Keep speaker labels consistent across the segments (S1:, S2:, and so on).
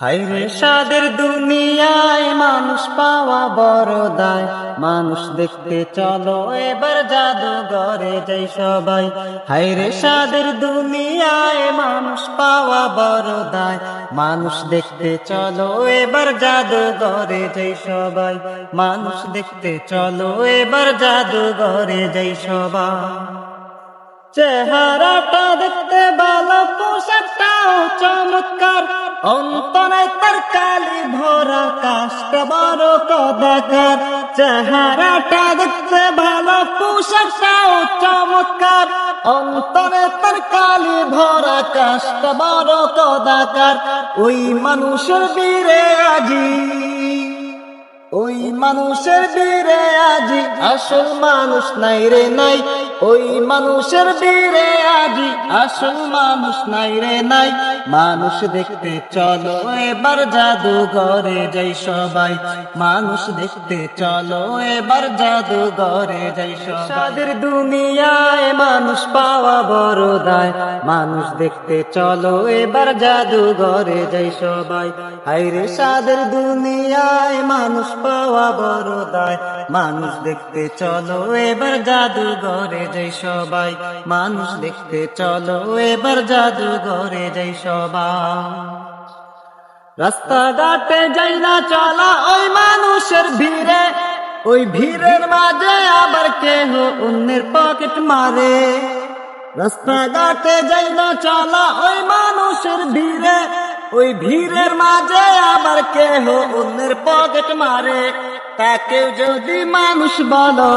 S1: হাইরে সাদের দুনিয়ায় মানুষ পাওয়া বড় দায়। মানুষ দেখতে চলো, এবার জাদুঘরে যাই সবাই। হাইরে সাদের দুনিয়ায় মানুষ পাওয়া বড় দায়। মানুষ দেখতে চলো, এবার জাদুঘরে যাই সবাই। মানুষ দেখতে চলো, এবার জাদুঘরে যাই সবাই। চেহারাটা দেখতে ভালো পোশাকটাও চমৎকার। অন্তরে তার কালি ভরা কাজটা বড় কদাকার চেহারাটা দেখতে ভালো, পোশাকটাও চমৎকার। অন্তরে তার কালি ভরা কাজটা বড় কদাকার ওই মানুষের বীরে আজি, ওই মানুষের বীরে আজি। আসল মানুষ নাই রে নাই ওই মানুষের বীরে আজি আসল মানুষ নাই রে নাই। মানুষ দেখতে চলো এবার জাদু ঘরে যাই সবাই। মানুষ দেখতে চলো এবার জাদুঘরে যাই সবাই। দুনিয়ায় মানুষ পাওয়া বড় দায়। মানুষ দেখতে চলো এবার জাদুঘরে যাই সবাই। হাইরে সাদের দুনিয়ায় মানুষ পাওয়া বড় দায়। মানুষ দেখতে চলো এবার জাদুঘরে যাই সবাই, মানুষ দেখতে চলো। এবার জাদুঘরে যাই সবাই। রাস্তাঘাটে যাই না চলা, ওই মানুষের ভিড়ে। ওই ভিড়ের মাঝে আবার কেহ অন্যের পকেট মারে। রাস্তাঘাটে যাই না চলা, ওই মানুষের ভিড়ে। ওই ভিড়ের মাঝে আবার কেহ অন্যের পকেট মারে। তাকেও যদি মানুষ বলো,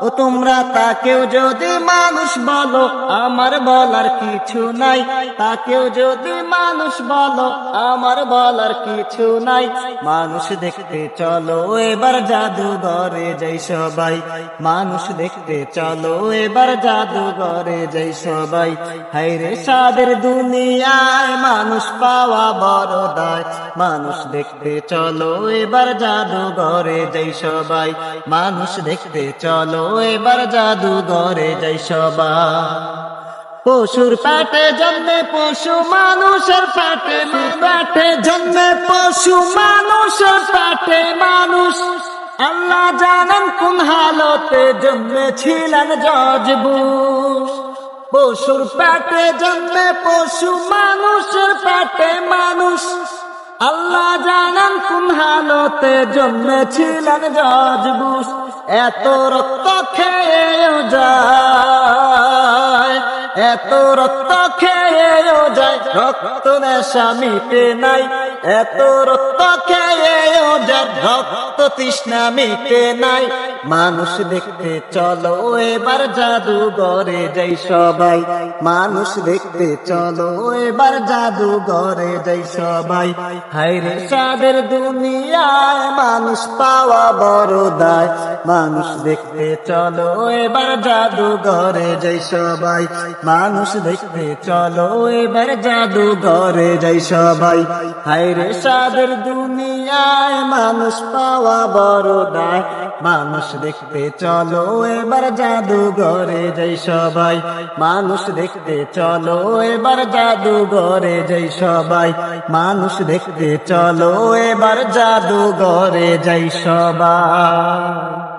S1: ও তোমরা তাকেও যদি মানুষ বলো, আমার বলার কিছু নাই। তাকেও যদি মানুষ বলো, আমার বলার কিছু নাই। মানুষ দেখতে চলো, এবার জাদুঘরে যাই সবাই। মানুষ দেখতে চলো, এবার জাদুঘরে যাই সবাই। হাইরে সাদের দুনিয়ায় মানুষ পাওয়া বড় দায়। মানুষ দেখতে চলো, এবার জাদুঘরে যাই সবাই, মানুষ দেখতে চলো, এবার জাদুঘরে যাই সবাই। পশুর পেটে জন্মে পশু, মানুষের পেটে পেটে জন্মে পশু, মানুষের পেটে মানুষ। আল্লাহ জানেন কোন হালতে জন্মেছিলেন জজবুস পশুর পেটে জন্মে পশু, মানুষের পেটে মানুষ। আল্লাহ জানান কোন হালতে জন্মেছিলেন জজবুস এত রক্ত খেয়েও যায়, এত রক্ত খেয়েও যায়। রক্ত নেশা মিটে নাই, এত রক্ত যায় রক্ত তৃষ্ণা মিটে নাই। মানুষ দেখতে চলো, এবার জাদুঘরে যাই সবাই। মানুষ দেখতে চলো, এবার জাদু জাদুঘরে যাই সবাই। হাইরে সাদের দুনিয়ায় মানুষ পাওয়া বড় দায়। মানুষ দেখতে চলো, এবার জাদু জাদুঘরে যাই সবাই। মানুষ দেখতে চলো, এবার জাদু জাদুঘরে যাই সবাই। হাইরে সাদের দুনিয়ায় মানুষ পাওয়া বড় দায়। মানুষ দেখতে চলো, এবার জাদুঘরে যাই সবাই। মানুষ দেখতে চলো, এবার জাদুঘরে যাই সবাই। মানুষ দেখতে চলো, এবার জাদুঘরে যাই সবাই।